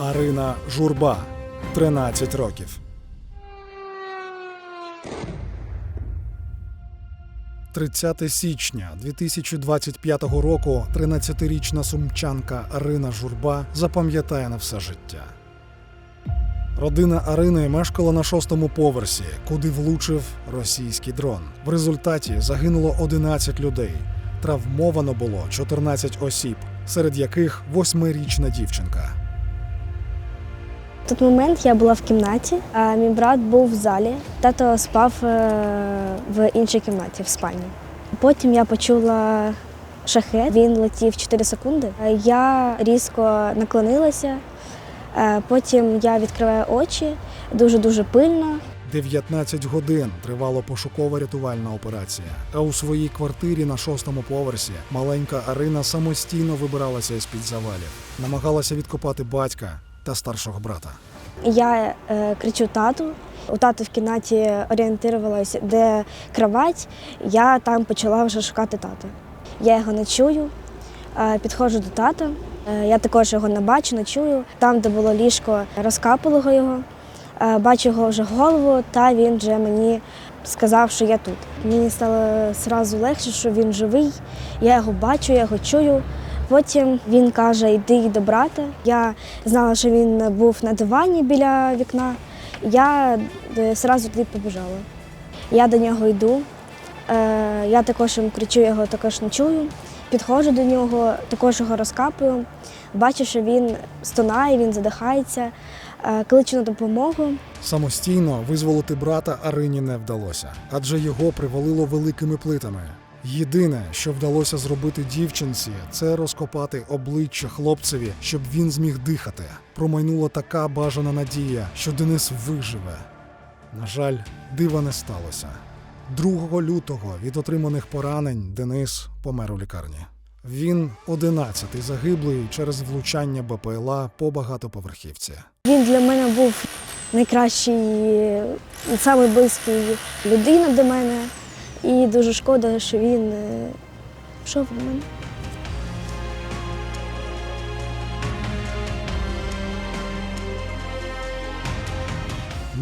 Арина Журба 13 років. 30 січня 2025 року 13-річна сумчанка Арина Журба запам'ятає на все життя. Родина Арини мешкала на шостому поверсі, куди влучив російський дрон. В результаті загинуло 11 людей. Травмовано було 14 осіб, серед яких восьмирічна дівчинка. В момент я була в кімнаті, а мій брат був в залі. Тато спав е, в іншій кімнаті, в спальні. Потім я почула шахет, він летів 4 секунди. Е, Я різко наклонилася, е, потім я відкриваю очі дуже-дуже пильно. 19 годин тривала пошукова рятувальна операція. А у своїй квартирі на шостому поверсі маленька Арина самостійно вибиралася із під завалів, намагалася відкопати батька та старшого брата. Я е, кричу тату. У тата в кімнаті орієнтувалася, де кровать. Я там почала вже шукати тата. Я його не чую, е, підходжу до тата. Е, я також його не бачу, не чую. Там, де було ліжко, розкапало його. Е, бачу його вже голову, та він вже мені сказав, що я тут. Мені стало одразу легше, що він живий. Я його бачу, я його чую. Потім він каже: йди до брата. Я знала, що він був на дивані біля вікна. Я е, одразу туди побіжала. Я до нього йду. Е, Я також кричу, його також не чую. Підходжу до нього, також його розкапую. Бачу, що він стонає, він задихається, Е, кличу на допомогу. Самостійно визволити брата Арині не вдалося, адже його привалило великими плитами. Єдине, що вдалося зробити дівчинці, це розкопати обличчя хлопцеві, щоб він зміг дихати. Промайнула така бажана надія, що Денис виживе. На жаль, дива не сталося. 2 лютого від отриманих поранень Денис помер у лікарні. Він одинадцятий загиблий через влучання БПЛА по багатоповерхівці. Він для мене був найкращий, найближчий близький людина до мене. І дуже шкода, що він е, пішов від мене.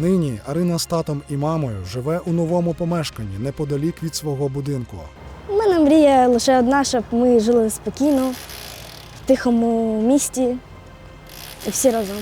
Нині Арина з татом і мамою живе у новому помешканні неподалік від свого будинку. У мене мрія лише одна, щоб ми жили спокійно, в тихому місті і всі разом.